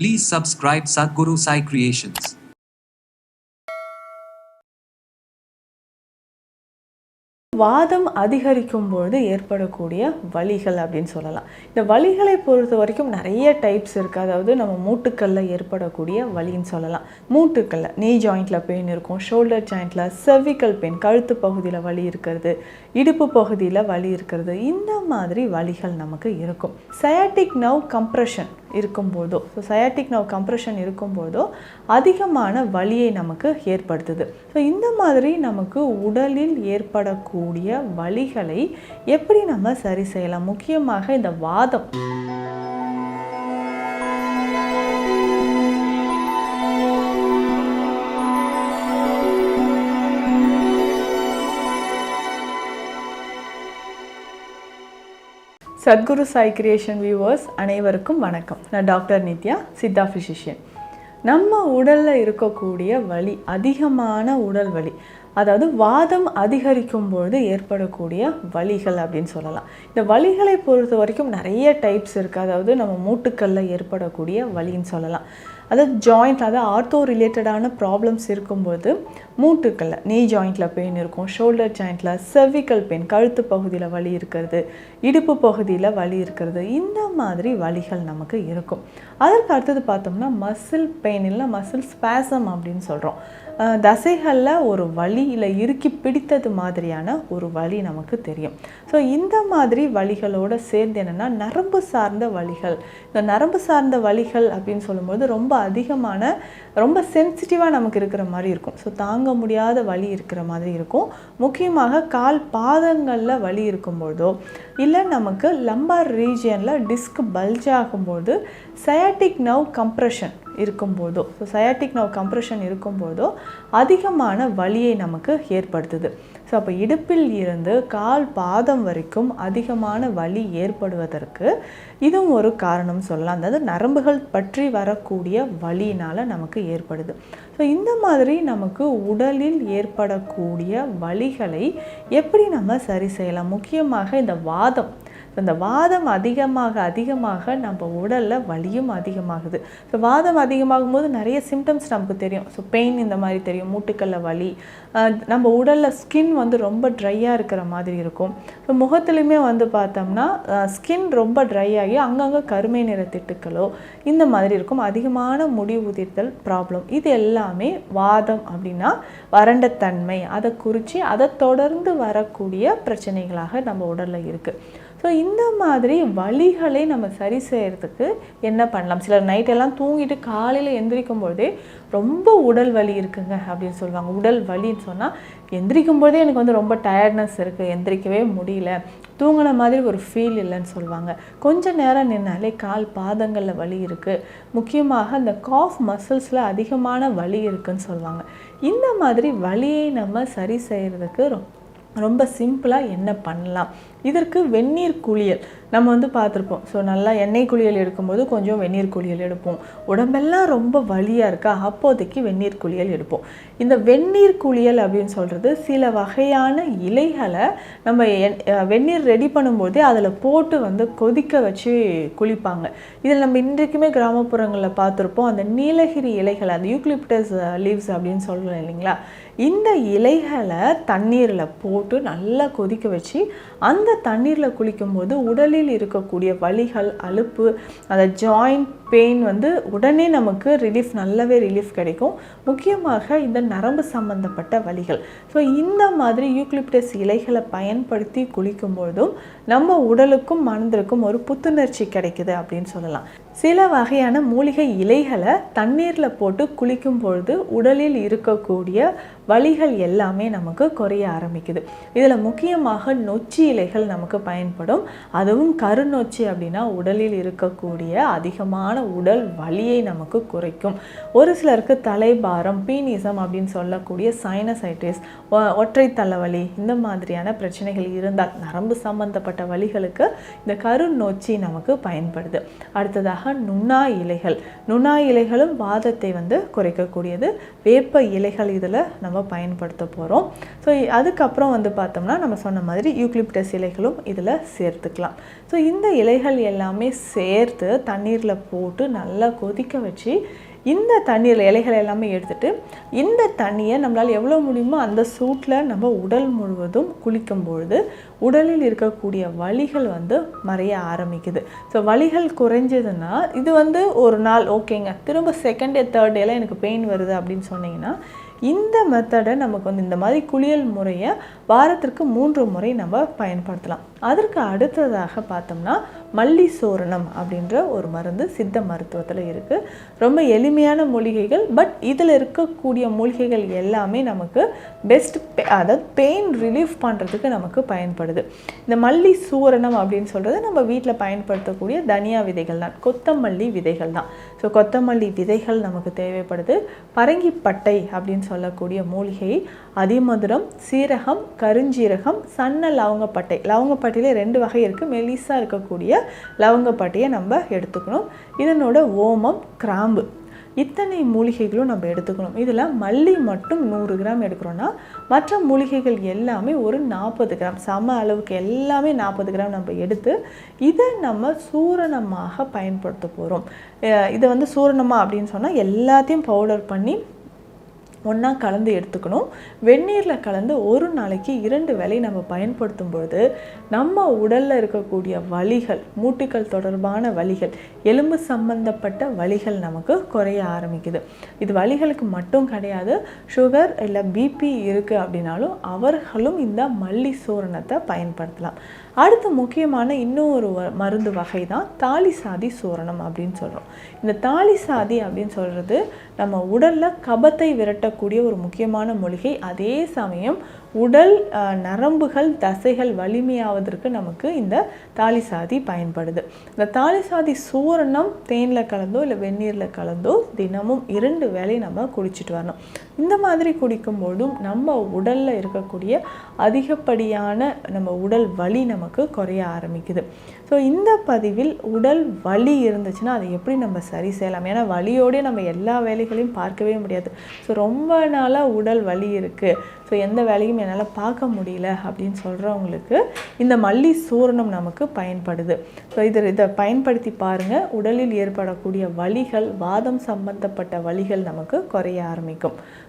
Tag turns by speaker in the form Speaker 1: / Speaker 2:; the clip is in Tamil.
Speaker 1: Please subscribe Sadhguru Sai Creations.
Speaker 2: வாதம் அதிகரிக்கும் பொழுது ஏற்படக்கூடிய வலிகள் அப்படின்னு சொல்லலாம். இந்த வலிகளை பொறுத்த வரைக்கும் நிறைய டைப்ஸ் இருக்குது அதாவது நம்ம மூட்டுக்கல்ல ஏற்படக்கூடிய வலின்னு சொல்லலாம். மூட்டுக்கல்ல நீ ஜாயிண்டில் பெயின் இருக்கும் ஷோல்டர் ஜாயிண்டில் செவிக்கல் பெயின் கழுத்து பகுதியில் வலி இருக்கிறது இடுப்பு பகுதியில் வலி இருக்கிறது இந்த மாதிரி வலிகள் நமக்கு இருக்கும். சயாட்டிக் நவ் கம்ப்ரெஷன் இருக்கும்போதோ ஸோ சயாட்டிக் நவ் கம்ப்ரெஷன் இருக்கும்போதோ அதிகமான வலியை நமக்கு ஏற்படுத்துது. ஸோ இந்த மாதிரி நமக்கு உடலில் ஏற்படக்கூடிய வலிகளை எப்படி நம்ம சரி செய்யலாம்? முக்கியமாக இந்த வாதம். சத்குரு சாய் கிரியேஷன் வியூவர்ஸ் அனைவருக்கும் வணக்கம். நான் டாக்டர் நித்யா சித்தா ஃபிசிஷியன் நம்ம உடலில் இருக்கக்கூடிய வலி அதிகமான உடல் வலி அதாவது வாதம் அதிகரிக்கும் பொழுது ஏற்படக்கூடிய வலிகள் அப்படின்னு சொல்லலாம். இந்த வலிகளை பொறுத்த வரைக்கும் நிறைய டைப்ஸ் இருக்குது அதாவது நம்ம மூட்டுக்களில் ஏற்படக்கூடிய வலின்னு சொல்லலாம். அதாவது ஜாயிண்ட் அதாவது ஆர்த்தோ ரிலேட்டடான ப்ராப்ளம்ஸ் இருக்கும்போது மூட்டுக்கல்ல நீ ஜாயிண்டில் பெயின் இருக்கும் ஷோல்டர் ஜாயிண்டில் செவிக்கல் பெயின் கழுத்து பகுதியில் வலி இருக்கிறது இடுப்பு பகுதியில் வலி இருக்கிறது இந்த மாதிரி வலிகள் நமக்கு இருக்கும். அதற்கு அடுத்தது பார்த்தோம்னா மசில் பெயின் இல்லை மசில் ஸ்பேசம் அப்படின்னு சொல்கிறோம் தசைகளில் ஒரு வலியில் இறுக்கி பிடித்தது மாதிரியான ஒரு வலி நமக்கு தெரியும். ஸோ இந்த மாதிரி வலிகளோடு சேர்ந்து என்னென்னா நரம்பு சார்ந்த வலிகள். இந்த நரம்பு சார்ந்த வலிகள் அப்படின்னு சொல்லும்போது ரொம்ப அதிகமான ரொம்ப சென்சிட்டிவாக நமக்கு இருக்கிற மாதிரி இருக்கும். ஸோ தாங்க முடியாத வலி இருக்கிற மாதிரி இருக்கும். முக்கியமாக கால் பாதங்களில் வலி இருக்கும்போதோ இல்லை நமக்கு லம்பார் ரீஜியனில் டிஸ்க் பல்ஜ் ஆகும்போது சயாட்டிக் நவ் கம்ப்ரெஷன் இருக்கும்போதோ ஸோ சயாட்டிக் நவ் கம்ப்ரெஷன் இருக்கும்போதோ அதிகமான வலியை நமக்கு ஏற்படுத்துது. ஸோ அப்போ இடுப்பில் இருந்து கால் பாதம் வரைக்கும் அதிகமான வலி ஏற்படுவதற்கு இதுவும் ஒரு காரணம் சொல்லலாம். அதாவது நரம்புகள் பற்றி வரக்கூடிய வலியினால் நமக்கு ஏற்படுது. ஸோ இந்த மாதிரி நமக்கு உடலில் ஏற்படக்கூடிய வலிகளை எப்படி நம்ம சரி செய்யலாம்? முக்கியமாக இந்த வாதம். இந்த வாதம் அதிகமாக அதிகமாக நம்ம உடலில் வலியும் அதிகமாகுது. ஸோ வாதம் அதிகமாகும் போது நிறைய சிம்டம்ஸ் நமக்கு தெரியும். ஸோ பெயின் இந்த மாதிரி தெரியும் மூட்டுக்கல்ல வலி. நம்ம உடலில் ஸ்கின் வந்து ரொம்ப ட்ரையாக இருக்கிற மாதிரி இருக்கும். ஸோ முகத்துலையுமே வந்து பார்த்தோம்னா ஸ்கின் ரொம்ப ட்ரை ஆகி அங்கங்கே கருமை நிற திட்டுக்களோ இந்த மாதிரி இருக்கும். அதிகமான முடி உதிர்தல் ப்ராப்ளம் இது எல்லாமே வாதம் அப்படின்னா வறண்ட தன்மை அதை குறித்து அதை தொடர்ந்து வரக்கூடிய பிரச்சனைகளாக நம்ம உடலில் இருக்குது ஸோ இந்த மாதிரி வழிகளை நம்ம சரி செய்கிறதுக்கு என்ன பண்ணலாம்? சிலர் நைட்டெல்லாம் தூங்கிட்டு காலையில் எந்திரிக்கும் பொழுதே ரொம்ப உடல் வலி இருக்குங்க அப்படின்னு சொல்லுவாங்க. உடல் வலின்னு சொன்னால் எந்திரிக்கும் போதே எனக்கு வந்து ரொம்ப டயர்ட்னஸ் இருக்குது எந்திரிக்கவே முடியல. தூங்கின மாதிரி ஒரு ஃபீல் இல்லைன்னு சொல்லுவாங்க. கொஞ்ச நேரம் நின்னாலே கால் பாதங்களில் வலி இருக்குது முக்கியமாக அந்த காஃப் மசில்ஸில் அதிகமான வலி இருக்குன்னு சொல்லுவாங்க. இந்த மாதிரி வலியை நம்ம சரி செய்கிறதுக்கு ரொம்ப ரொம்ப சிம்பிளாக என்ன பண்ணலாம்? இதற்கு வெந்நீர் குளியல். நம்ம வந்து பார்த்துருப்போம். ஸோ நல்லா எண்ணெய் குளியல் எடுக்கும்போது கொஞ்சம் வெந்நீர் குளியல் எடுப்போம். உடம்பெல்லாம் ரொம்ப வலியாக இருக்கா? அப்போதைக்கு வெந்நீர் குளியல் எடுப்போம். இந்த வெந்நீர் குளியல் அப்படின்னு சொல்கிறது சில வகையான இலைகளை நம்ம எண்- வெந்நீர் ரெடி பண்ணும்போதே அதில் போட்டு வந்து கொதிக்க வச்சு குளிப்பாங்க. இதில் நம்ம இன்றைக்குமே கிராமப்புறங்களில் பார்த்துருப்போம். அந்த நீலகிரி இலைகள் அந்த யூக்லிப்டஸ் லீவ்ஸ் அப்படின்னு சொல்கிறோம் இல்லைங்களா? இந்த இலைகளை தண்ணீரில் போட்டு நல்லா கொதிக்க வச்சு அந்த தண்ணீரில் குளிக்கும்போது உடலில் இருக்கக்கூடிய வலிகள் அலுப்பு அந்த ஜாயிண்ட் பெயின் வந்து உடனே நமக்கு ரிலீஃப் நல்லாவே ரிலீஃப் கிடைக்கும். முக்கியமாக இந்த நரம்பு சம்பந்தப்பட்ட வலிகள். ஸோ இந்த மாதிரி யூக்லிப்டஸ் இலைகளை பயன்படுத்தி குளிக்கும்பொழுதும் நம்ம உடலுக்கும் மனதிற்கும் ஒரு புத்துணர்ச்சி கிடைக்குது அப்படின்னு சொல்லலாம். சில வகையான மூலிகை இலைகளை தண்ணீரில் போட்டு குளிக்கும் பொழுது உடலில் இருக்கக்கூடிய வலிகள் எல்லாமே நமக்கு குறைய ஆரம்பிக்குது. இதில் முக்கியமாக நொச்சி இலைகள் நமக்கு பயன்படும். அதுவும் கருநொச்சி அப்படின்னா உடலில் இருக்கக்கூடிய அதிகமான உடல் வலியை நமக்கு குறைக்கும். ஒரு சிலருக்கு தலைபாரம் பீனிசம் அப்படின்னு சொல்லக்கூடிய சைனசைட்டிஸ் ஒற்றை தலைவலி இந்த மாதிரியான பிரச்சனைகள் இருந்தால் நரம்பு சம்பந்தப்பட்ட வலிகளுக்கு இந்த கருநொச்சி நமக்கு பயன்படுது. அடுத்ததாக நுண்ணா இலைகள். நுண்ணா இலைகளும் வாதத்தை வந்து குறைக்கக்கூடியது. வேப்ப இலைகள் இதில் நம்ம பயன்படுத்த போகிறோம் ஸோ அதுக்கப்புறம் வந்து பார்த்தோம்னா நம்ம சொன்ன மாதிரி யூக்லிப்டஸ் இலைகளும் இதில் சேர்த்துக்கலாம். ஸோ இந்த இலைகள் எல்லாமே சேர்த்து தண்ணீரில் போட்டு போட்டு நல்லா கொதிக்க வச்சு இந்த தண்ணீரில் இலைகள் எல்லாமே எடுத்துட்டு இந்த தண்ணியை நம்மளால் எவ்வளோ முடியுமோ அந்த சூட்டில் நம்ம உடல் முழுவதும் குளிக்கும் பொழுது உடலில் இருக்கக்கூடிய வலிகள் வந்து மறைய ஆரம்பிக்குது. ஸோ வலிகள் குறைஞ்சதுன்னா இது வந்து ஒரு நாள் ஓகேங்க திரும்ப செகண்ட் டே தேர்ட் டேலாம் எனக்கு பெயின் வருது அப்படின்னு சொன்னீங்கன்னா இந்த மெத்தடை நமக்கு வந்து இந்த மாதிரி குளியல் முறையை வாரத்திற்கு மூன்று முறை நம்ம பயன்படுத்தலாம். அதற்கு அடுத்ததாக பார்த்தோம்னா மல்லி சோரணம் அப்படின்ற ஒரு மருந்து சித்த மருத்துவத்தில் இருக்குது ரொம்ப எளிமையான மூலிகைகள் பட் இதில் இருக்கக்கூடிய மூலிகைகள் எல்லாமே நமக்கு பெஸ்ட் அதாவது பெயின் ரிலீஃப் பண்ணுறதுக்கு நமக்கு பயன்படுது. இந்த மல்லி சூரணம் அப்படின்னு சொல்கிறது நம்ம வீட்டில் பயன்படுத்தக்கூடிய தனியா விதைகள் தான். கொத்தமல்லி விதைகள் தான். ஸோ கொத்தமல்லி விதைகள் நமக்கு தேவைப்படுது. பரங்கிப்பட்டை அப்படின்னு சொல்லக்கூடிய மூலிகை அதிமதுரம் சீரகம் கருஞ்சீரகம் சன்ன லவங்கப்பட்டை. லவங்கப்பட்டையில் ரெண்டு வகை இருக்குது மெலிசாக இருக்கக்கூடிய லவங்கப்பட்டையை நம்ம எடுத்துக்கணும். இதனோட ஓமம் கிராம்பு. இத்தனை மூலிகைகளும் நம்ம எடுத்துக்கணும். இதில் மல்லி மட்டும் நூறு கிராம் எடுக்கிறோன்னா மற்ற மூலிகைகள் எல்லாமே ஒரு நாற்பது கிராம். சம அளவுக்கு எல்லாமே நாற்பது கிராம் நம்ம எடுத்து இதை நம்ம சூரணமாக பயன்படுத்த போகிறோம் இதை வந்து சூரணமாக அப்படின்னு சொன்னால் எல்லாத்தையும் பவுடர் பண்ணி ஒன்றா கலந்து எடுத்துக்கணும். வெந்நீரில் கலந்து ஒரு நாளைக்கு இரண்டு வேலை நம்ம பயன்படுத்தும் பொழுது நம்ம உடலில் இருக்கக்கூடிய வலிகள் மூட்டுக்கள் தொடர்பான வலிகள் எலும்பு சம்பந்தப்பட்ட வலிகள் நமக்கு குறைய ஆரம்பிக்குது. இது வலிகளுக்கு மட்டும் கிடையாது சுகர் இல்லை பிபி இருக்குது அப்படின்னாலும் அவர்களும் இந்த மல்லி சூரணத்தை பயன்படுத்தலாம். அடுத்த முக்கியமான இன்னொரு மருந்து வகை தான் தாலி சாதி சூரணம் அப்படின்னு சொல்கிறோம் இந்த தாலி சாதி அப்படின்னு சொல்கிறது நம்ம உடலில் கபத்தை விரட்டக்கூடிய ஒரு முக்கியமான மூலிகை. அதே சமயம் உடல் நரம்புகள் தசைகள் வலிமையாவதற்கு நமக்கு இந்த தாலி சாதி பயன்படுது. இந்த தாலி சாதி சூரணம் தேனில் கலந்தோ இல்லை வெந்நீரில் கலந்தோ தினமும் இரண்டு வேலை நம்ம குடிச்சிட்டு வரணும். இந்த மாதிரி குடிக்கும்போதும் நம்ம உடலில் இருக்கக்கூடிய அதிகப்படியான நம்ம உடல் வலி நமக்கு குறைய ஆரம்பிக்குது. ஸோ இந்த பதிவில் உடல் வலி இருந்துச்சுன்னா அதை எப்படி நம்ம சரி செய்யலாம்? ஏன்னா வலியோடே நம்ம எல்லா வேலைகளையும் பார்க்கவே முடியாது. ஸோ ரொம்ப நாளாக உடல் வலி இருக்குது ஸோ எந்த வேலையும் என்னால் பார்க்க முடியல அப்படின்னு சொல்கிறவங்களுக்கு இந்த மல்லி சூரணம் நமக்கு பயன்படுது. ஸோ இதை இதை பயன்படுத்தி பாருங்கள் உடலில் ஏற்படக்கூடிய வலிகள் வாதம் சம்பந்தப்பட்ட வலிகள் நமக்கு குறைய ஆரம்பிக்கும்.